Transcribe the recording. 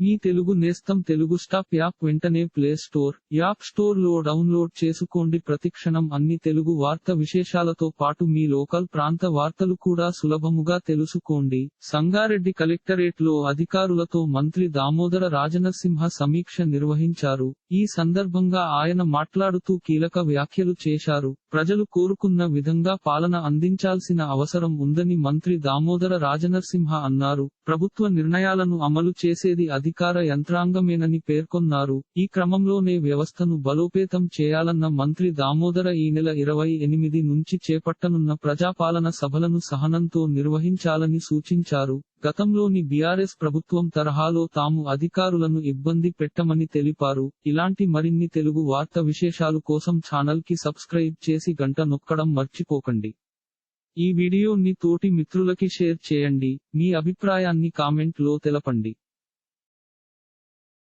మీ తెలుగు నేస్తం Telugu stop app వెంటనే play store app స్టోర్లో డౌన్లోడ్ చేసుకోండి. ప్రతిక్షణం అన్ని తెలుగు వార్త విశేషాలతో పాటు మీ లోకల్ ప్రాంత వార్తలు కూడా సులభముగా తెలుసుకోండి. సంగారెడ్డి కలెక్టరేట్లో అధికారులతో మంత్రి దామోదర రాజనరసింహ సమీక్ష నిర్వహించారు. ఈ సందర్భంగా ఆయన మాట్లాడుతూ కీలక వ్యాఖ్యలు చేశారు. ప్రజలు కోరుకున్న విధంగా పాలన అందించాల్సిన అవసరం ఉందని మంత్రి దామోదర రాజనరసింహ అన్నారు. ప్రభుత్వ నిర్ణయాలను అమలు చేసేది అధికార యంత్రాంగమేనని పేర్కొన్నారు. ఈ క్రమంలోనే వ్యవస్థను బలోపేతం చేయాలన్న మంత్రి దామోదర ఈ నెల ఇరవై ఎనిమిది నుంచి చేపట్టనున్న ప్రజాపాలన సభలను సహనంతో నిర్వహించాలని సూచించారు. గతంలోని బీఆర్ఎస్ ప్రభుత్వం తరహాలో తాము అధికారులను ఇబ్బంది పెట్టమని తెలిపారు. ఇలాంటి మరిన్ని తెలుగు వార్త విశేషాలు కోసం ఛానల్కి సబ్స్క్రైబ్ చేసి గంట నొక్కడం మర్చిపోకండి. ఈ వీడియోని తోటి మిత్రులకి షేర్ చేయండి. మీ అభిప్రాయాన్ని కామెంట్లో తెలపండి.